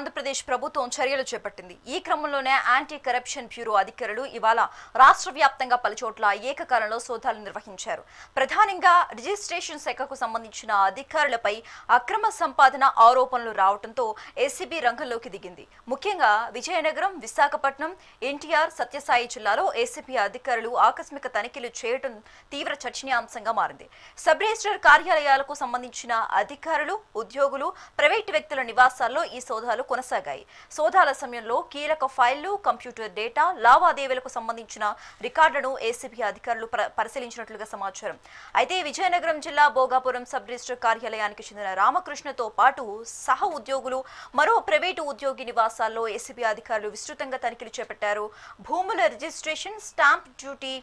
ఆంధ్రప్రదేశ్ ప్రభుత్వం చర్యలు చేపట్టింది. ఈ క్రమంలోనే యాంటీ కరప్షన్ బ్యూరో అధికారులు ఇవాళ రాష్ట్ర వ్యాప్తంగా పలుచోట్ల ఏకకాలంలో సోదాలు నిర్వహించారు. ప్రధానంగా రిజిస్ట్రేషన్ శాఖకు సంబంధించిన అధికారులపై అక్రమ సంపాదన ఆరోపణలు రావడంతో ఏసీబీ రంగంలోకి దిగింది. ముఖ్యంగా విజయనగరం విశాఖపట్నం ఎన్టీఆర్ సత్యసాయి జిల్లాలో ఏసీబీ అధికారులు ఆకస్మిక తనిఖీలు చేయడం తీవ్ర చర్చనీయాంశంగా మారింది. సబ్ రిజిస్టర్ కార్యాలయాలకు సంబంధించిన అధికారులు ఉద్యోగులు ప్రైవేటు వ్యక్తుల నివాసాల్లో ఈ సోదాలు కొనసాగాయి. సోదాల సమయంలో కీలక ఫైళ్ళు కంప్యూటర్ డేటా లావాదేవీలకు సంబంధించిన రికార్డులను ఏసీబీ అధికారులు పరిశీలించినట్లుగా సమాచారం. అయితే విజయనగరం జిల్లా భోగాపురం సబ్ రిజిస్టర్ కార్యాలయానికి చెందిన రామకృష్ణతో పాటు సహ ఉద్యోగులు మరో ప్రైవేటు ఉద్యోగి నివాసాల్లో ఏసీబీ అధికారులు విస్తృతంగా తనిఖీలు చేపట్టారు. భూముల రిజిస్ట్రేషన్ స్టాంప్ డ్యూటీ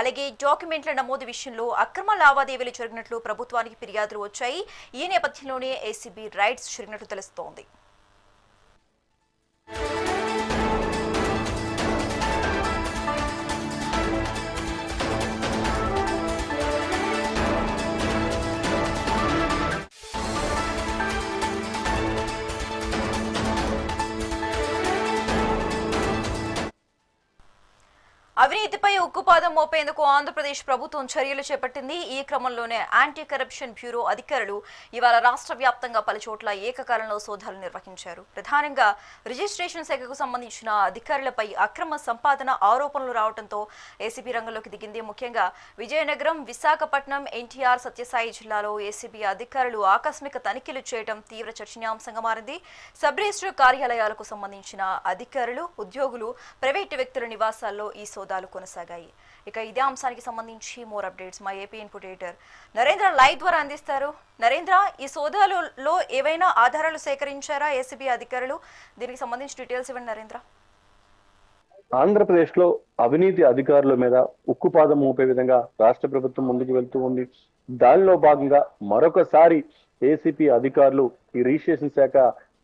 అలాగే డాక్యుమెంట్ల నమోదు విషయంలో అక్రమ లావాదేవీలు జరిగినట్లు ప్రభుత్వానికి ఫిర్యాదులు వచ్చాయి. ఈ నేపథ్యంలోనే ఏసీబీ రైడ్స్ జరిగినట్లు తెలుస్తోంది. Thank you అవినీతిపై ఉక్కుపాదం మోపేందుకు ఆంధ్రప్రదేశ్ ప్రభుత్వం చర్యలు చేపట్టింది. ఈ క్రమంలోనే యాంటీ కరప్షన్ బ్యూరో అధికారులు ఇవాళ రాష్ట్ర వ్యాప్తంగా పలుచోట్ల ఏకకాలంలో సోదాలు నిర్వహించారు. ప్రధానంగా రిజిస్ట్రేషన్ శాఖకు సంబంధించిన అధికారులపై అక్రమ సంపాదన ఆరోపణలు రావడంతో ఏసీబీ రంగంలోకి దిగింది. ముఖ్యంగా విజయనగరం విశాఖపట్నం ఎన్టీఆర్ సత్యసాయి జిల్లాలో ఏసీబీ అధికారులు ఆకస్మిక తనిఖీలు చేయడం తీవ్ర చర్చనీయాంశంగా మారింది. సబ్ రిజిస్టర్ కార్యాలయాలకు సంబంధించిన అధికారులు ఉద్యోగులు ప్రైవేటు వ్యక్తుల నివాసాల్లో ఈ సోదాలు కొనసాగాయి. ఇక ఇదే అంశానికి సంబంధించి మోర్ అప్డేట్స్. మా AP input editor Narendra live ద్వారా అందిస్తారు. నరేంద్ర ఈ సోదాలలో ఏవైనా ఆధారాలు సేకరించారా ఏసీబీ అధికారులు? దీనికి సంబంధించి డీటెయిల్స్ ఇవ్వండి నరేంద్ర. ఆంధ్రప్రదేశ్లో అవినీతి అధికారుల మీద ఉక్కుపాదం మోపే విధంగా రాష్ట్ర ప్రభుత్వం ముందుకు వెళ్తూ ఉంది. దానిలో భాగంగా మరొకసారి ఏసీపీ అధికారులు ఈ రిజిస్ట్రేషన్ శాఖ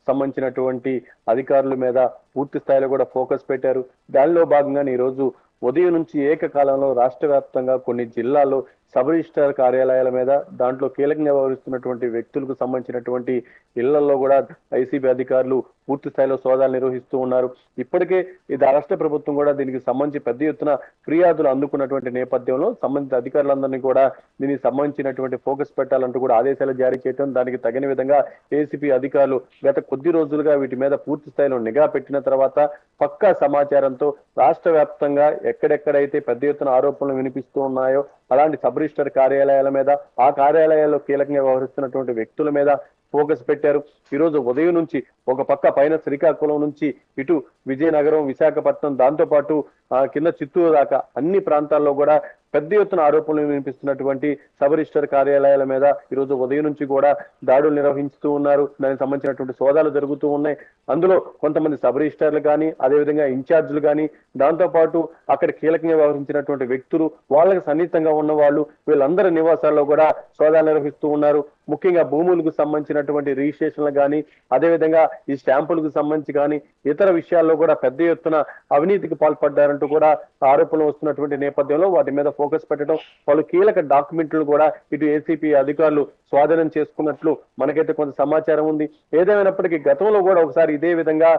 సంబంధించినటువంటి అధికారుల మీద పూర్తి స్థాయిలో కూడా ఫోకస్ పెట్టారు. దానిలో భాగంగా ఈ రోజు ఉదయం నుంచి ఏకకాలంలో రాష్ట్ర వ్యాప్తంగా కొన్ని జిల్లాల్లో సబ్ రిజిస్ట్రార్ కార్యాలయాల మీద దాంట్లో కీలకంగా వ్యవహరిస్తున్నటువంటి వ్యక్తులకు సంబంధించినటువంటి ఇళ్ళలో కూడా ఐసీబీ అధికారులు పూర్తి స్థాయిలో సోదాలు నిర్వహిస్తూ ఉన్నారు. ఇప్పటికే ఇది రాష్ట్ర ప్రభుత్వం కూడా దీనికి సంబంధించి పెద్ద ఎత్తున ఫిర్యాదులు అందుకున్నటువంటి నేపథ్యంలో సంబంధిత అధికారులందరినీ కూడా దీనికి సంబంధించినటువంటి ఫోకస్ పెట్టాలంటూ కూడా ఆదేశాలు జారీ చేయడం దానికి తగిన విధంగా ఏసీపీ అధికారులు గత కొద్ది రోజులుగా వీటి మీద పూర్తి స్థాయిలో నిఘా పెట్టిన తర్వాత పక్కా సమాచారంతో రాష్ట్ర వ్యాప్తంగా ఎక్కడెక్కడైతే పెద్ద ఎత్తున ఆరోపణలు వినిపిస్తూ ఉన్నాయో అలాంటి సబ్ రిజిస్టర్ కార్యాలయాల మీద ఆ కార్యాలయాల్లో కీలకంగా వ్యవహరిస్తున్నటువంటి వ్యక్తుల మీద ఫోకస్ పెట్టారు. ఈ రోజు ఉదయం నుంచి ఒక పక్క పైన శ్రీకాకుళం నుంచి ఇటు విజయనగరం విశాఖపట్నం దాంతో పాటు ఆ కింద చిత్తూరు దాకా అన్ని ప్రాంతాల్లో కూడా పెద్ద ఎత్తున ఆరోపణలు వినిపిస్తున్నటువంటి సబ్ రిజిస్టర్ కార్యాలయాల మీద ఈ రోజు ఉదయం నుంచి కూడా దాడులు నిర్వహిస్తూ ఉన్నారు. దానికి సంబంధించినటువంటి సోదాలు జరుగుతూ ఉన్నాయి. అందులో కొంతమంది సబ్ రిజిస్టర్లు కానీ అదేవిధంగా ఇన్ఛార్జీలు కానీ దాంతో పాటు అక్కడ కీలకంగా వ్యవహరించినటువంటి వ్యక్తులు వాళ్ళకి సన్నిహితంగా ఉన్న వాళ్ళు వీళ్ళందరి నివాసాల్లో కూడా సోదాలు నిర్వహిస్తూ ఉన్నారు. ముఖ్యంగా భూములకు సంబంధించినటువంటి రిజిస్ట్రేషన్లు కానీ అదేవిధంగా ఈ స్టాంపులకు సంబంధించి కానీ ఇతర విషయాల్లో కూడా పెద్ద ఎత్తున అవినీతికి పాల్పడ్డారంటూ కూడా ఆరోపణలు వస్తున్నటువంటి నేపథ్యంలో వాటి మీద ఫోకస్ పెట్టడం పలు కీలక డాక్యుమెంట్లు కూడా ఇటు ఏసీపీ అధికారులు స్వాధీనం చేసుకున్నట్లు మనకైతే కొంత సమాచారం ఉంది. ఏదేమైనప్పటికీ గతంలో కూడా ఒకసారి ఇదే విధంగా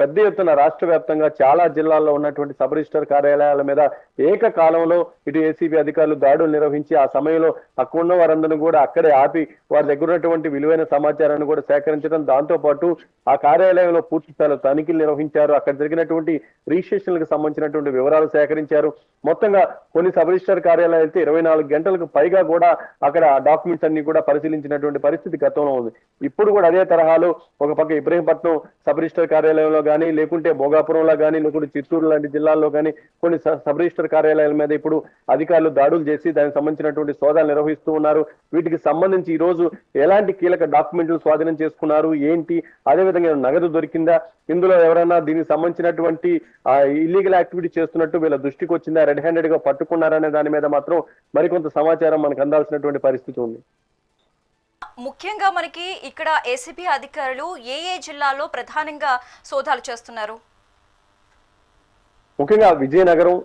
పెద్ద ఎత్తున రాష్ట్ర వ్యాప్తంగా చాలా జిల్లాల్లో ఉన్నటువంటి సబ్ రిజిస్టర్ కార్యాలయాల మీద ఏకకాలంలో ఇటు ఏసీబీ అధికారులు దాడులు నిర్వహించి ఆ సమయంలో అక్కడ ఉన్న వారందరినీ కూడా అక్కడే ఆపి వారి దగ్గర ఉన్నటువంటి విలువైన సమాచారాన్ని కూడా సేకరించడం దాంతో పాటు ఆ కార్యాలయంలో పూర్తి స్థాయిలో తనిఖీలు నిర్వహించారు. అక్కడ జరిగినటువంటి రిజిస్ట్రేషన్లకు సంబంధించినటువంటి వివరాలు సేకరించారు. మొత్తంగా కొన్ని సబ్ రిజిస్టర్ కార్యాలయాలు అయితే ఇరవై నాలుగు గంటలకు పైగా కూడా అక్కడ డాక్యుమెంట్స్ అన్ని కూడా పరిశీలించినటువంటి పరిస్థితి గతంలో ఉంది. ఇప్పుడు కూడా అదే తరహాలో ఒక పక్క ఇబ్రహీంపట్నం సబ్ రిజిస్టర్ కార్యాలయంలో కానీ లేకుంటే భోగాపురంలో కానీ లేకుంటే చిత్తూరు లాంటి జిల్లాల్లో కానీ కొన్ని సబ్ రిజిస్టర్ కార్యాలయాల మీద ఇప్పుడు అధికారులు దాడులు చేసి దానికి సంబంధించినటువంటి సోదాలు నిర్వహిస్తూ ఉన్నారు. వీటికి సంబంధించి ఈ రోజు ఎలాంటి కీలక డాక్యుమెంట్లు స్వాధీనం చేసుకున్నారు? ఏంటి? అదేవిధంగా నగదు దొరికిందా? ఇందులో ఎవరైనా దీనికి సంబంధించినటువంటి ఇల్లీగల్ యాక్టివిటీ చేస్తున్నట్టు వీళ్ళ దృష్టికి వచ్చిందా? రెడ్ హ్యాండెడ్గా పట్టుకున్నారనే దాని మీద మాత్రం మరికొంత సమాచారం మనకు అందాల్సినటువంటి పరిస్థితి ఉంది. ముఖ్యంగా మనకి ఇక్కడ ఏసీబీ అధికారులు ఏ ఏ జిల్లాలో ప్రధానంగా సోదాలు చేస్తున్నారు? ముఖ్యంగా విజయనగరం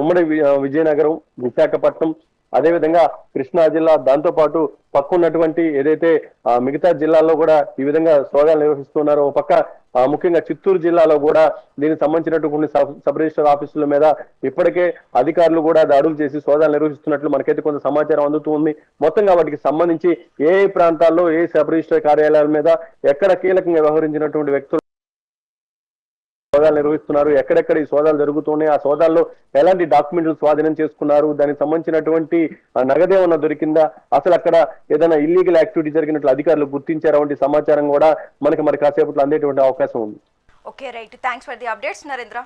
ఉమ్మడి విజయనగరం విశాఖపట్నం అదేవిధంగా కృష్ణా జిల్లా దాంతో పాటు పక్క ఉన్నటువంటి ఏదైతే మిగతా జిల్లాల్లో కూడా ఈ విధంగా సోదాలు నిర్వహిస్తున్నారో. ఒక పక్క ముఖ్యంగా చిత్తూరు జిల్లాలో కూడా దీనికి సంబంధించినటువంటి సబ్ సబ్ రిజిస్టర్ ఆఫీసుల మీద ఇప్పటికే అధికారులు కూడా దాడులు చేసి సోదాలు నిర్వహిస్తున్నట్లు మనకైతే కొంత సమాచారం అందుతూ ఉంది మొత్తంగా వాటికి సంబంధించి ఏ ఏ ప్రాంతాల్లో ఏ సబ్ రిజిస్టర్ కార్యాలయాల మీద ఎక్కడ కీలకంగా వ్యవహరించినటువంటి వ్యక్తులు సోదాలు నిర్వహిస్తున్నారు. ఎక్కడెక్కడ ఈ సోదాలు జరుగుతున్నాయి ఆ సోదాల్లో ఎలాంటి డాక్యుమెంట్లు స్వాధీనం చేసుకున్నారు? దానికి సంబంధించినటువంటి ఆ, నగదేమన్నా దొరికిందా? అసలు అక్కడ ఏదైనా ఇల్లీగల్ యాక్టివిటీ జరిగినట్లు అధికారులు గుర్తించారా? వంటి సమాచారం కూడా మనకి మరి కాసేపట్లో అందేటువంటి అవకాశం ఉంది. Okay right thanks for the updates Narendra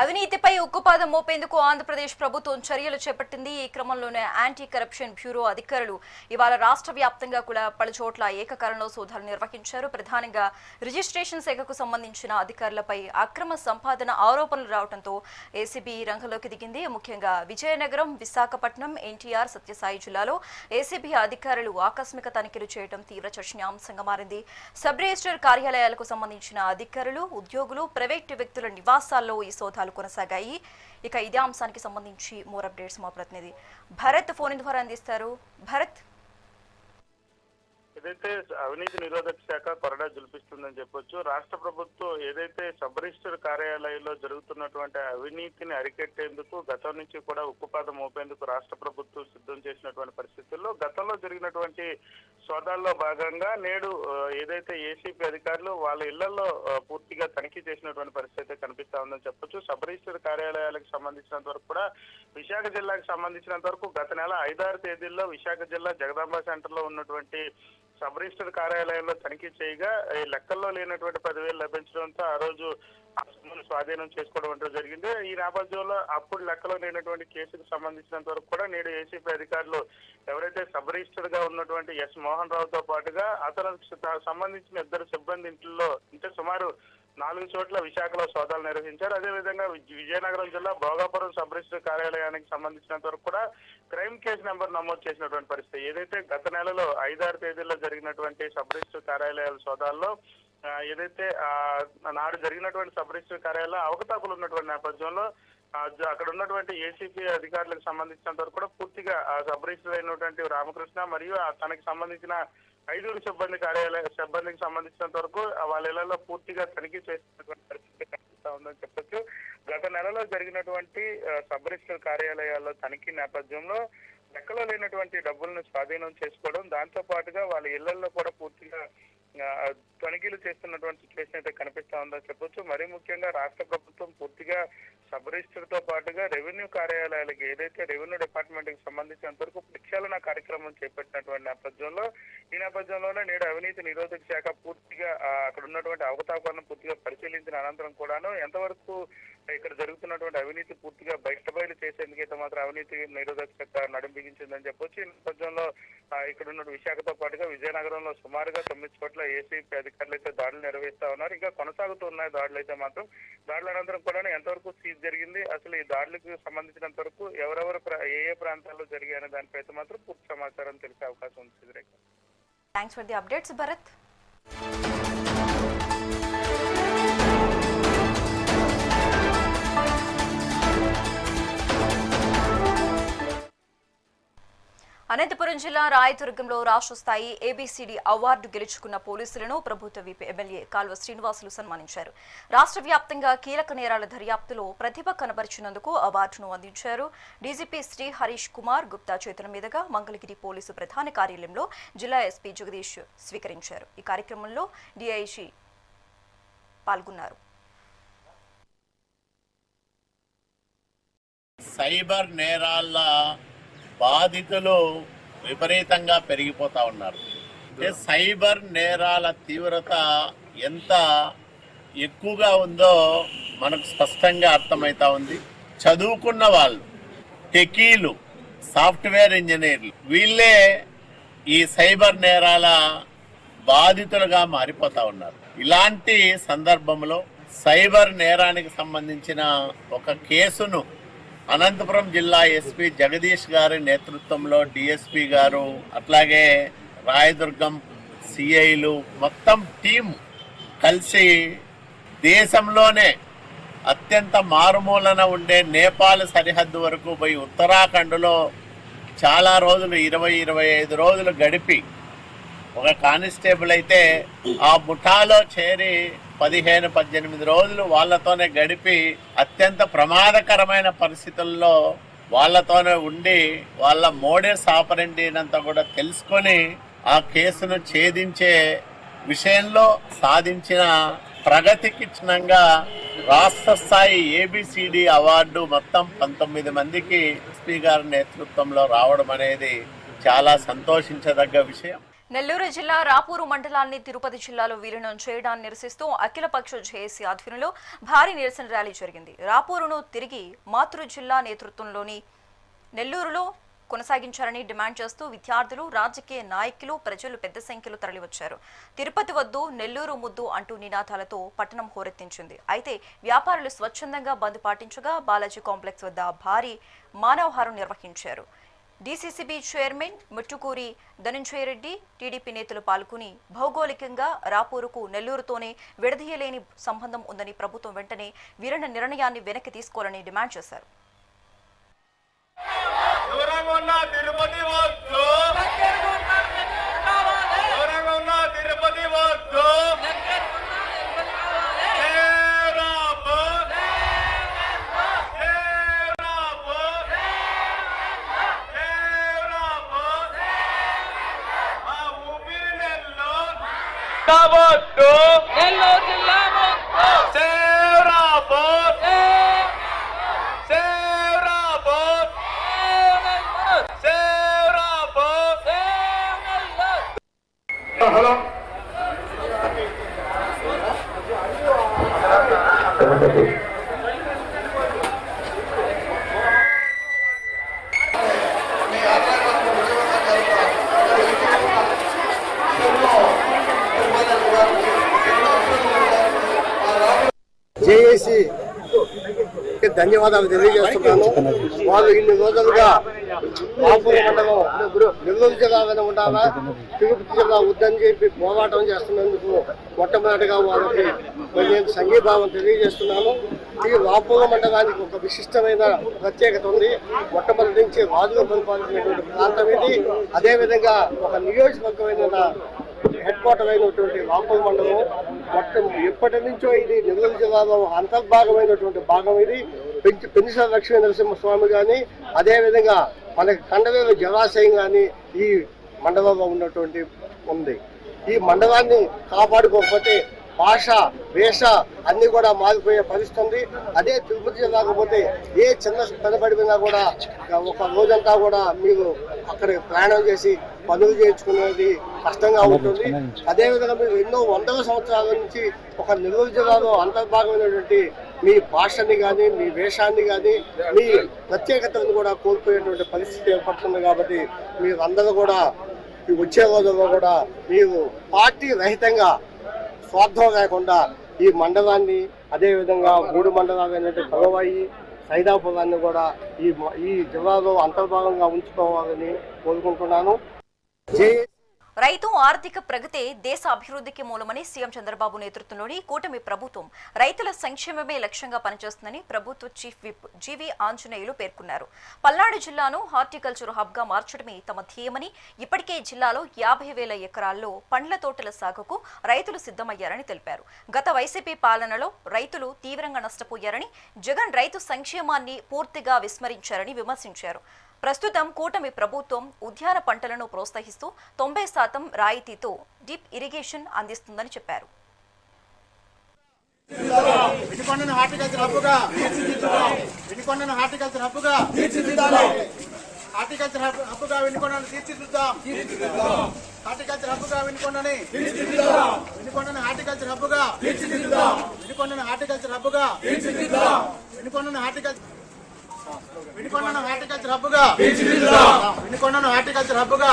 అవినీతిపై ఉక్కుపాదం మోపేందుకు ఆంధ్రప్రదేశ్ ప్రభుత్వం చర్యలు చేపట్టింది. ఈ క్రమంలోనే యాంటీ కరప్షన్ బ్యూరో అధికారులు ఇవాళ రాష్ట్ర వ్యాప్తంగా కూడా పలు చోట్ల ఏకకాలంలో సోదాలు నిర్వహించారు. ప్రధానంగా రిజిస్ట్రేషన్ శాఖకు సంబంధించిన అధికారులపై అక్రమ సంపాదన ఆరోపణలు రావడంతో ఏసీబీ రంగంలోకి దిగింది. ముఖ్యంగా విజయనగరం విశాఖపట్నం ఎన్టీఆర్ సత్యసాయి జిల్లాలో ఏసీబీ అధికారులు ఆకస్మిక తనిఖీలు చేయడం తీవ్ర చర్చనీయాంశంగా మారింది. సబ్ రిజిస్టర్ కార్యాలయాలకు సంబంధించిన అధికారులు ఉద్యోగులు ప్రైవేటు వ్యక్తుల నివాసాల్లో ఈ సోదాలు కొనసాగాయి. ఇక ఇదే అంశానికి సంబంధించి మోర్ అప్డేట్స్ మా ప్రతినిధి భరత్ ఫోన్ ద్వారా అందిస్తారు? భరత్? ఇదైతే అవినీతి నిరోధక శాఖ కొరడా జులిపిస్తుందని చెప్పొచ్చు రాష్ట్ర ప్రభుత్వం ఏదైతే సబ్ రిజిస్టర్ కార్యాలయంలో జరుగుతున్నటువంటి అవినీతిని అరికెట్టేందుకు గతం నుంచి కూడా ఉక్కుపాదం మోపేందుకు రాష్ట్ర ప్రభుత్వం సిద్ధం చేసినటువంటి పరిస్థితుల్లో గతంలో జరిగినటువంటి సోదాల్లో భాగంగా నేడు ఏదైతే ఏసీపీ అధికారులు వాళ్ళ ఇళ్ళలో పూర్తిగా తనిఖీ చేసినటువంటి పరిస్థితి అయితే కనిపిస్తా ఉందని చెప్పొచ్చు. సబ్ రిజిస్టర్ కార్యాలయాలకు సంబంధించినంత వరకు కూడా విశాఖ జిల్లాకు సంబంధించినంత వరకు గత నెల ఐదారు తేదీల్లో విశాఖ జిల్లా జగదాంబ సెంటర్లో ఉన్నటువంటి సబ్ రిజిస్టర్ కార్యాలయంలో తనిఖీ చేయగా ఈ లెక్కల్లో లేనటువంటి పదివేలు లభించడంతో ఆ రోజు ఆ సొమ్మును స్వాధీనం చేసుకోవడం అంటూ జరిగింది. ఈ నేపథ్యంలో అప్పుడు లెక్కలో లేనటువంటి కేసుకు సంబంధించినంత వరకు కూడా నేడు ఏసీపీ అధికారులు ఎవరైతే సబ్ రిజిస్టర్గా ఉన్నటువంటి ఎస్ మోహన్ రావుతో పాటుగా అతనికి సంబంధించిన ఇద్దరు సిబ్బంది ఇంట్లో అంటే సుమారు నాలుగు చోట్ల విశాఖలో సోదాలు నిర్వహించారు. అదేవిధంగా విజయనగరం జిల్లా భోగాపురం సబ్ రిజిస్టర్ కార్యాలయానికి సంబంధించినంత వరకు కూడా క్రైమ్ కేసు నెంబర్ నమోదు చేసినటువంటి పరిస్థితి. ఏదైతే గత నెలలో ఐదారు తేదీల్లో జరిగినటువంటి సబ్ రిజిస్టర్ కార్యాలయాల సోదాల్లో ఏదైతే నాడు జరిగినటువంటి సబ్ రిజిస్టర్ కార్యాలయంలో అవకతవకలు ఉన్నటువంటి నేపథ్యంలో అక్కడ ఉన్నటువంటి ఏసీపీ అధికారులకు సంబంధించినంత వరకు కూడా పూర్తిగా ఆ సబ్ రిజిస్టర్ అయినటువంటి రామకృష్ణ మరియు తనకి సంబంధించిన ఐదుగురు సిబ్బంది కార్యాలయ సిబ్బందికి సంబంధించినంత వరకు వాళ్ళ ఇళ్ళలో పూర్తిగా తనిఖీ చేసినటువంటి పరిస్థితి కనిపిస్తా ఉందని చెప్పొచ్చు. గత నెలలో జరిగినటువంటి సబ్ రిజిస్టర్ కార్యాలయాల్లో తనిఖీ నేపథ్యంలో లెక్కలో లేనటువంటి డబ్బులను స్వాధీనం చేసుకోవడం దాంతో పాటుగా వాళ్ళ ఇళ్ళలో కూడా పూర్తిగా తనిఖీలు చేస్తున్నటువంటి సిచ్యువేషన్ అయితే కనిపిస్తా ఉందని చెప్పొచ్చు. మరీ ముఖ్యంగా రాష్ట్ర ప్రభుత్వం పూర్తిగా సబ్ రిజిస్టర్తో పాటుగా రెవెన్యూ కార్యాలయాలకు ఏదైతే రెవెన్యూ డిపార్ట్మెంట్కి సంబంధించినంత వరకు ప్రక్షాళన కార్యక్రమం చేపట్టినటువంటి నేపథ్యంలో ఈ నేపథ్యంలోనే నేడు అవినీతి నిరోధక శాఖ పూర్తిగా అక్కడ ఉన్నటువంటి అవకతవకలను పూర్తిగా పరిశీలించిన అనంతరం కూడాను ఎంతవరకు ఇక్కడ జరుగుతున్నటువంటి అవినీతి పూర్తిగా బయటబయలు చేసేందుకైతే మాత్రం అవినీతి నిరోధక శాఖ నడుం బిగించిందని చెప్పొచ్చు. ఈ నేపథ్యంలో ఇక్కడ ఉన్న విశాఖతో పాటుగా విజయనగరంలో సుమారుగా తొమ్మిది చోట్ల ఏసీపీ అధికారులు అయితే దాడులు నిర్వహిస్తా ఉన్నారు. ఇంకా కొనసాగుతూ ఉన్నాయి దాడులు అయితే మాత్రం దాడుల అనంతరం కూడా ఎంతవరకు సీజ్ జరిగింది? అసలు ఈ దాడులకు సంబంధించినంత వరకు ఎవరెవరు ఏ ఏ ప్రాంతాల్లో జరిగాయనే దానిపై అయితే మాత్రం పూర్తి సమాచారం తెలిసే అవకాశం ఉంది thanks for the updates Bharat Anantapur జిల్లా రాయదుర్గంలో రాష్ట్ర స్థాయి ఏబిసిడి అవార్డు గెలుచుకున్న పోలీసులను ప్రభుత్వ విపి ఎమ్మెల్యే కాల్వ శ్రీనివాసులు సన్మానించారు. రాష్ట్ర వ్యాప్తంగా కీలక నేరాల దర్యాప్తులో ప్రతిభ కనబరిచినందుకు అవార్డును అందించారు. డీజీపీ శ్రీ హరీష్ కుమార్ గుప్తా చేతుల మీదుగా మంగళగిరి పోలీసు ప్రధాన కార్యాలయంలో జిల్లా ఎస్పీ జగదీష్ స్వీకరించారు. ఈ కార్యక్రమంలో డిఐజీ పాల్గొన్నారు. సైబర్ నేరాల బాధితులు విపరీతంగా పెరిగిపోతా ఉన్నారు. అంటే సైబర్ నేరాల తీవ్రత ఎంత ఎక్కువగా ఉందో మనకు స్పష్టంగా అర్థమవుతా ఉంది. చదువుకున్న వాళ్ళు టెకీలు సాఫ్ట్వేర్ ఇంజనీర్లు వీళ్ళే ఈ సైబర్ నేరాల బాధితులుగా మారిపోతా ఉన్నారు. ఇలాంటి సందర్భంలో సైబర్ నేరానికి సంబంధించిన ఒక కేసును అనంతపురం జిల్లా ఎస్పీ జగదీష్ గారి నేతృత్వంలో డిఎస్పీ గారు అట్లాగే రాయదుర్గం సిఐలు మొత్తం టీం కలిసి దేశంలోనే అత్యంత మారుమూలన ఉండే నేపాల్ సరిహద్దు వరకు పోయి ఉత్తరాఖండ్లో చాలా రోజులు ఇరవై ఇరవై ఐదు రోజులు గడిపి ఒక కానిస్టేబుల్ అయితే ఆ ముఠాలో చేరి పదిహేను పద్దెనిమిది రోజులు వాళ్ళతోనే గడిపి అత్యంత ప్రమాదకరమైన పరిస్థితుల్లో వాళ్ళతోనే ఉండి వాళ్ళ మోడేస్ ఆపరెంటినంతా కూడా తెలుసుకొని ఆ కేసును ఛేదించే విషయంలో సాధించిన ప్రగతికి చిహ్నంగా రాష్ట్ర స్థాయి ఏబిసిడి అవార్డు మొత్తం పంతొమ్మిది మందికి ఎస్పీ గారి నేతృత్వంలో రావడం అనేది చాలా సంతోషించదగ్గ విషయం. నెల్లూరు జిల్లా రాపూరు మండలాన్ని తిరుపతి జిల్లాలో విలీనం చేయడాన్ని నిరసిస్తూ అఖిలపక్ష జేఏసీ ఆధ్వర్యంలో భారీ నిరసన ర్యాలీ జరిగింది. రాపూరును తిరిగి మాతృ జిల్లా నేతృత్వంలోని నెల్లూరులో కొనసాగించాలని డిమాండ్ చేస్తూ విద్యార్థులు రాజకీయ నాయకులు ప్రజలు పెద్ద సంఖ్యలో తరలివచ్చారు. తిరుపతి వద్దు నెల్లూరు ముద్దు అంటూ నినాదాలతో పట్టణం హోరెత్తించింది. అయితే వ్యాపారులు స్వచ్ఛందంగా బంద్ పాటించగా బాలాజీ కాంప్లెక్స్ వద్ద భారీ మానవహారం నిర్వహించారు. DCCB chairman Muttukuri Dhananjaya Reddy TDP నేతలు పాల్గొని భౌగోళికంగా రాపూరుకు నెల్లూరుతోనే విడదీయలేని సంబంధం ఉందని ప్రభుత్వం వెంటనే విరణ నిర్ణయాన్ని వెనక్కి తీసుకోవాలని డిమాండ్ చేశారు. తిరుపతి వద్దు దూరంగా ఉన్న తిరుపతి వద్దు చేరాపు. చేరాపు. చేరాపు. ఆ ఊపిరి నెల్లూరు. వద్దు. నెల్లూరు జిల్లా మొత్తం చేరాపు. చేరాపు. చేరాపు. హలో జేఏసీ ధన్యవాదాలు తెలియజేస్తున్నాను. వాళ్ళు ఇన్ని రోజులుగా మాపూర్ మండలం నెల్లూరు జిల్లాలోనే ఉండాలా తిరుపతి జిల్లా వద్దని చెప్పి పోరాటం చేస్తున్నందుకు మొట్టమొదటిగా వాళ్ళకి నేను సంఘీభావం తెలియజేస్తున్నాను. ఈ వాపూర్ మండలానికి ఒక విశిష్టమైన ప్రత్యేకత ఉంది. మొట్టమొదటి నుంచి రాజులు పరిపాలించినటువంటి ప్రాంతం ఇది. అదేవిధంగా ఒక నియోజకవర్గమైన హెడ్ క్వార్టర్ అయినటువంటి రాంపూర్ మండలం మొత్తం ఎప్పటి నుంచో ఇది నెల్లూరు జిల్లాలో అంతర్భాగమైనటువంటి భాగం ఇది. పెంచి పెన్నిసల లక్ష్మీ నరసింహస్వామి కానీ అదేవిధంగా మనకి కండవేలు జలాశయం కానీ ఈ మండలంలో ఉన్నటువంటి ఉంది. ఈ మండలాన్ని కాపాడుకోకపోతే భాష వేష అన్ని కూడా మారిపోయే పరిస్థితి ఉంది అదే తిరుపతి జిల్లాకు పోతే ఏ చిన్న పనిపడిపోయినా కూడా ఒక రోజంతా కూడా మీరు అక్కడ ప్రయాణం చేసి పనులు చేయించుకునేది కష్టంగా ఉంటుంది. అదేవిధంగా మీరు ఎన్నో వందల సంవత్సరాల నుంచి ఒక నెల్లూరు జిల్లాలో అంతర్భాగమైనటువంటి మీ భాషని కానీ మీ వేషాన్ని కానీ మీ ప్రత్యేకతను కూడా కోల్పోయేటువంటి పరిస్థితి ఏర్పడుతుంది కాబట్టి మీరు అందరూ కూడా వచ్చే రోజుల్లో కూడా మీరు పార్టీ రహితంగా స్వార్థం లేకుండా ఈ మండలాన్ని అదేవిధంగా మూడు మండలాలు మండలాలైనటువంటి భగవాయి సైదాపురాన్ని కూడా ఈ ఈ జిల్లాలో అంతర్భాగంగా ఉంచుకోవాలని కోరుకుంటున్నాను. జే రైతు ఆర్థిక ప్రగతే దేశ అభివృద్ధికి మూలమని సీఎం చంద్రబాబు నేతృత్వంలోని కూటమి ప్రభుత్వం రైతుల సంక్షేమమే లక్ష్యంగా పనిచేస్తుందని ప్రభుత్వ చీఫ్ విప్ జీవి ఆంజనేయులు పేర్కొన్నారు. పల్నాడు జిల్లాను హార్టికల్చర్ హబ్గా మార్చడమే తమ ధ్యేయమని ఇప్పటికే జిల్లాలో యాభై వేల ఎకరాల్లో పండ్ల తోటల సాగుకు రైతులు సిద్ధమయ్యారని తెలిపారు. గత వైసీపీ పాలనలో రైతులు తీవ్రంగా నష్టపోయారని జగన్ రైతు సంక్షేమాన్ని పూర్తిగా విస్మరించారని విమర్శించారు. ప్రస్తుతం కూటమి ప్రభుత్వం ఉద్యాన పంటలను ప్రోత్సహిస్తూ తొంభై శాతం రాయితీతో డిప్ ఇరిగేషన్ అందిస్తుందని చెప్పారు. వినుకొండను హార్టికల్చర్ హబ్బుగా వినుకొండను హార్టికల్చర్ హబ్బుగా హార్టికల్చర్ హబ్ హబ్బుగా వినుకొండను తీర్చిదిద్దాం. హార్టికల్చర్ హబ్బుగా వినుకొండని వినుకొండను హార్టికల్చర్ హబ్బుగా వినుకొండను హార్టికల్చర్ హబ్బుగా వినుకొండను హార్టికల్చర్ వినుకొండను హార్టికల్చర్ హబ్బుగా వినుకొండను హార్టికల్చర్ హబ్బుగా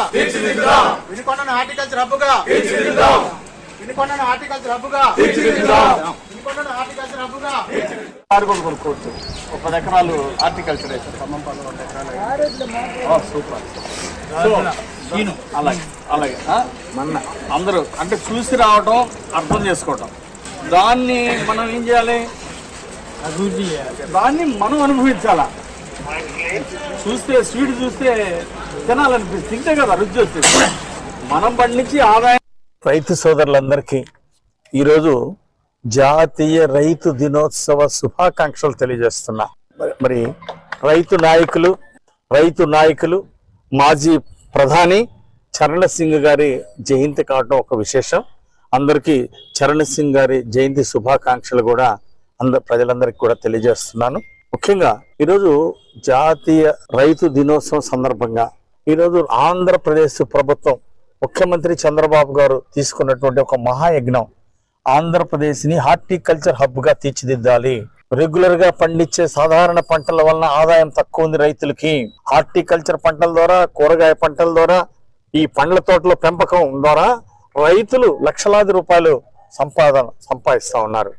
వినుకొండను హార్టికల్చర్ హబ్బుగా వినుకొండను హార్టికల్చర్ హబ్బుగా వినుకొండను హార్టికల్చర్ హబ్బుగా ఒక పది ఎకరాలు హార్టికల్చర్ వేసారు ఖమ్మం ఎకరాలు సూపర్. అలాగే అలాగే. ఆ? అందరూ అంటే చూసి రావటం అర్థం చేసుకోవటం. దాన్ని మనం ఏం చేయాలి? అభివృద్ధి దాన్ని మనం అనుభవించాలా? చూస్తే స్వీట్ చూస్తే తినాలనిపిస్తుంది. తింటే కదా రుచి వస్తుంది. మనం పండించి ఆదాయం. రైతు సోదరులందరికీ ఈరోజు జాతీయ రైతు దినోత్సవ శుభాకాంక్షలు తెలియజేస్తున్నా. మరి- రైతు నాయకులు రైతు నాయకులు మాజీ ప్రధాని చరణ్ సింగ్ గారి జయంతి కావడం ఒక విశేషం. అందరికీ చరణ్ సింగ్ గారి జయంతి శుభాకాంక్షలు కూడా అందరు ప్రజలందరికీ కూడా తెలియజేస్తున్నాను. ముఖ్యంగా ఈరోజు జాతీయ రైతు దినోత్సవం సందర్భంగా ఈరోజు ఆంధ్రప్రదేశ్ ప్రభుత్వం ముఖ్యమంత్రి చంద్రబాబు గారు తీసుకున్నటువంటి ఒక మహాయజ్ఞం ఆంధ్రప్రదేశ్ని హార్టికల్చర్ హబ్గా తీర్చిదిద్దాలి. రెగ్యులర్గా పండించే సాధారణ పంటల వలన ఆదాయం తక్కువ ఉంది రైతులకి. హార్టికల్చర్ పంటల ద్వారా కూరగాయ పంటల ద్వారా ఈ పండ్ల తోటల పెంపకం ద్వారా రైతులు లక్షలాది రూపాయలు సంపాదన సంపాదిస్తా ఉన్నారు.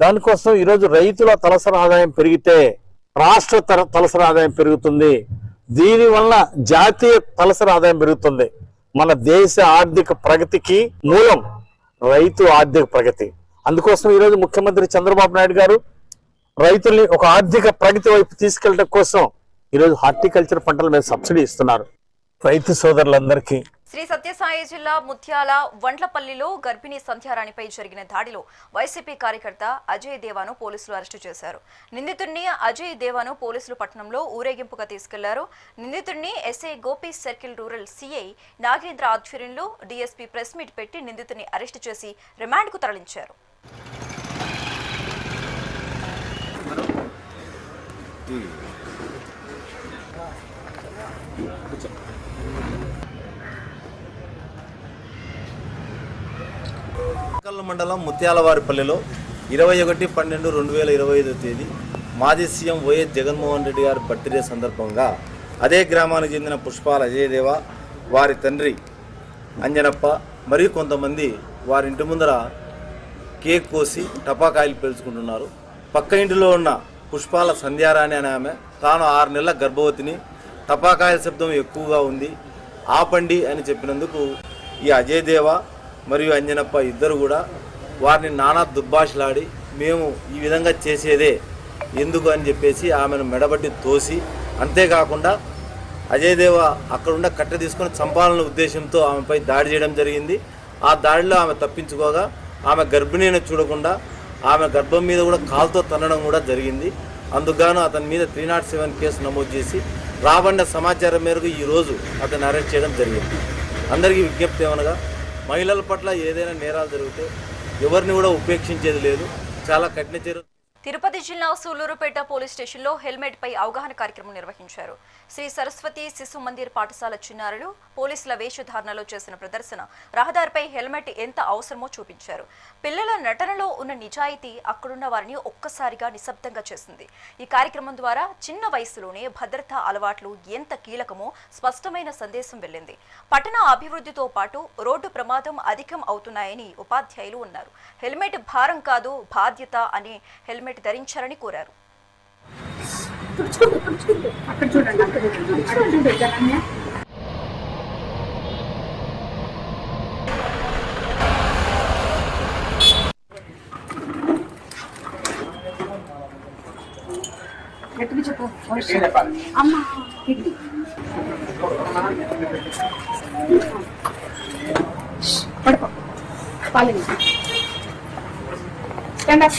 దానికోసం ఈరోజు రైతుల తలసరి ఆదాయం పెరిగితే రాష్ట్ర తర- తలసరి ఆదాయం పెరుగుతుంది. దీనివల్ల జాతీయ తలసరి ఆదాయం పెరుగుతుంది. మన దేశ ఆర్థిక ప్రగతికి మూలం రైతు ఆర్థిక ప్రగతి. అందుకోసం ఈరోజు ముఖ్యమంత్రి చంద్రబాబు నాయుడు గారు రైతుల్ని ఒక ఆర్థిక ప్రగతి వైపు తీసుకెళ్ళడం కోసం ఈరోజు హార్టికల్చర్ పంటల మీద సబ్సిడీ ఇస్తున్నారు. రైతు సోదరులందరికీ శ్రీ సత్యసాయి జిల్లా ముత్యాల వండ్లపల్లిలో గర్భిణీ సంధ్యారాణిపై జరిగిన దాడిలో వైసీపీ కార్యకర్త అజయ్ దేవాను పోలీసులు అరెస్టు చేశారు. నిందితుడిని అజయ్ దేవాను పోలీసులు పట్టణంలో ఊరేగింపుగా తీసుకెళ్ళారు. నిందితుడిని SI Gopi circle rural CI Nagendra ఆధ్వర్యంలో డీఎస్పీ ప్రెస్ మీట్ పెట్టి నిందితుడిని అరెస్టు చేసి రిమాండ్కు తరలించారు. కల్ల మండలం ముత్యాలవారిపల్లిలో ఇరవై ఒకటి పన్నెండు రెండు వేల ఇరవై ఐదో తేదీ మాజీ సీఎం వైఎస్ జగన్మోహన్ రెడ్డి గారి బర్త్డే సందర్భంగా అదే గ్రామానికి చెందిన పుష్పాల అజయదేవ వారి తండ్రి అంజనప్ప మరియు కొంతమంది వారి ఇంటి ముందర కేక్ కోసి టపాకాయలు పేల్చుకుంటున్నారు. పక్క ఇంటిలో ఉన్న పుష్పాల సంధ్యారాణి అనే ఆమె తాను ఆరు నెలల గర్భవతిని. టపాకాయల శబ్దం ఎక్కువగా ఉంది. ఆపండి అని చెప్పినందుకు ఈ అజయ్ దేవ మరియు అంజనప్ప ఇద్దరు కూడా వారిని నానా దుర్భాషలాడి మేము ఈ విధంగా చేసేదే ఎందుకు? అని చెప్పేసి ఆమెను మెడబట్టి తోసి అంతేకాకుండా అజయ్ దేవ అక్కడున్న కట్టె తీసుకొని చంపాలన్న ఉద్దేశంతో ఆమెపై దాడి చేయడం జరిగింది. ఆ దాడిలో ఆమె తప్పించుకోగా ఆమె గర్భిణీని చూడకుండా ఆమె గర్భం మీద కూడా కాలుతో తన్నడం కూడా జరిగింది. అందుకుగాను అతని మీద త్రీ నాట్ సెవెన్ కేసు నమోదు చేసి రాబడిన సమాచారం మేరకు ఈరోజు అతన్ని అరెస్ట్ చేయడం జరిగింది. అందరికీ విజ్ఞప్తి ఏమనగా మహిళల పట్ల ఏదైనా నేరాలు జరిగితే ఎవరిని కూడా ఉపేక్షించేది లేదు. చాలా కఠిన చర్యలు తిరుపతి జిల్లా సూలూరుపేట పోలీస్ స్టేషన్లో హెల్మెట్ పై అవగాహన కార్యక్రమం నిర్వహించారు. శ్రీ సరస్వతి శిశు మందిర్ పాఠశాల చిన్నారులు పోలీసుల వేషధారణలో చేసిన ప్రదర్శన రహదారిపై హెల్మెట్ ఎంత అవసరమో చూపించారు. పిల్లల నటనలో ఉన్న నిజాయితీ అక్కడున్న వారిని ఒక్కసారిగా నిశ్శబ్దంగా చేసింది. ఈ కార్యక్రమం ద్వారా చిన్న వయసులోనే భద్రతా అలవాట్లు ఎంత కీలకమో స్పష్టమైన సందేశం వెళ్ళింది. పట్టణ అభివృద్ధితో పాటు రోడ్డు ప్రమాదం అధికం అవుతున్నాయని ఉపాధ్యాయులు ఉన్నారు హెల్మెట్ భారం కాదు బాధ్యత అనే హెల్మెట్ ధరించాలని కోరారు. అక్కడ చూడండి అక్కడ చూడండి అక్కడ చూడు జనన్య. గట్టిగా చెప్పు. అమ్మ కిడ్నీ పడుకో. పాలి స్టాండ్ అప్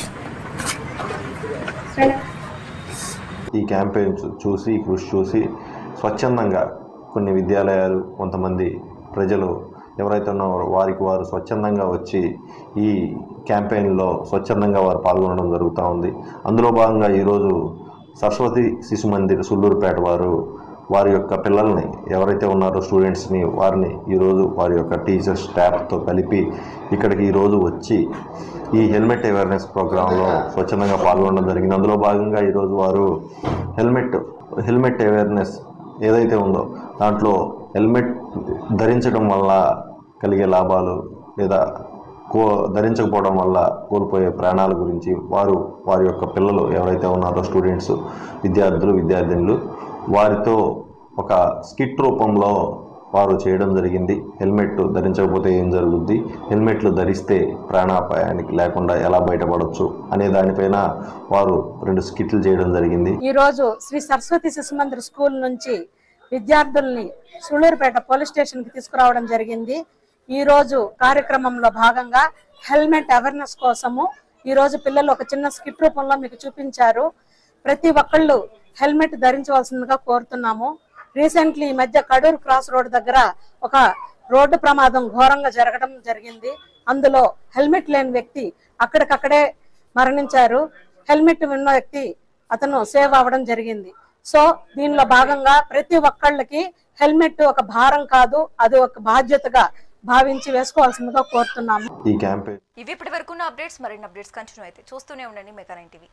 స్టాండ్ అప్ ఈ క్యాంపెయిన్ చూసి కృషి చూసి స్వచ్ఛందంగా కొన్ని విద్యాలయాలు కొంతమంది ప్రజలు ఎవరైతే ఉన్నారో వారికి వారు స్వచ్ఛందంగా వచ్చి ఈ క్యాంపెయిన్లో స్వచ్ఛందంగా వారు పాల్గొనడం జరుగుతూ ఉంది. అందులో భాగంగా ఈరోజు సరస్వతి శిశు మందిర్ సుల్లూరుపేట వారు వారి యొక్క పిల్లల్ని ఎవరైతే ఉన్నారో స్టూడెంట్స్ని వారిని ఈరోజు వారి యొక్క టీచర్స్ స్టాఫ్తో కలిపి ఇక్కడికి ఈరోజు వచ్చి ఈ హెల్మెట్ అవేర్నెస్ ప్రోగ్రాంలో స్వచ్ఛందంగా పాల్గొనడం జరిగింది. అందులో భాగంగా ఈరోజు వారు హెల్మెట్ హెల్మెట్ అవేర్నెస్ ఏదైతే ఉందో దాంట్లో హెల్మెట్ ధరించడం వల్ల కలిగే లాభాలు లేదా కో ధరించకపోవడం వల్ల కోల్పోయే ప్రాణాల గురించి వారు వారి యొక్క పిల్లలు ఎవరైతే ఉన్నారో స్టూడెంట్స్ విద్యార్థులు విద్యార్థినులు వారితో ఒక స్కిట్ రూపంలో వారు చేయడం జరిగింది. హెల్మెట్ ధరించకపోతే ఏం జరుగుద్ది? హెల్మెట్లు ధరిస్తే ప్రాణాపాయానికి లేకుండా ఎలా బయటపడవచ్చు అనే దానిపైన వారు రెండు స్కిట్లు చేయడం జరిగింది. ఈ రోజు శ్రీ సరస్వతి శిశు మందిర్ స్కూల్ నుంచి విద్యార్థుల్ని సుళ్ళూరుపేట పోలీస్ స్టేషన్కి తీసుకురావడం జరిగింది. ఈ రోజు కార్యక్రమంలో భాగంగా హెల్మెట్ అవేర్నెస్ కోసము ఈ రోజు పిల్లలు ఒక చిన్న స్కిట్ రూపంలో మీకు చూపించారు. ప్రతి ఒక్కళ్ళు హెల్మెట్ ధరించవలసిందిగా కోరుతున్నాము. రీసెంట్లీ ఈ మధ్య కడూరు క్రాస్ రోడ్ దగ్గర ఒక రోడ్డు ప్రమాదం ఘోరంగా జరగడం జరిగింది. అందులో హెల్మెట్ లేని వ్యక్తి అక్కడికక్కడే మరణించారు. హెల్మెట్ ఉన్న వ్యక్తి అతను సేవ్ అవ్వడం జరిగింది. సో దీనిలో భాగంగా ప్రతి ఒక్కళ్ళకి హెల్మెట్ ఒక భారం కాదు అది ఒక బాధ్యతగా భావించి వేసుకోవాల్సిందిగా కోరుతున్నాము. ఈ క్యాంపెయిన్ ఇవి ఇప్పటి వరకున్న అప్డేట్స్. మరిన్ని అప్డేట్స్ కంటిన్యూ అయితే చూస్తూనే ఉండండి మెగా నైన్ టీవీ.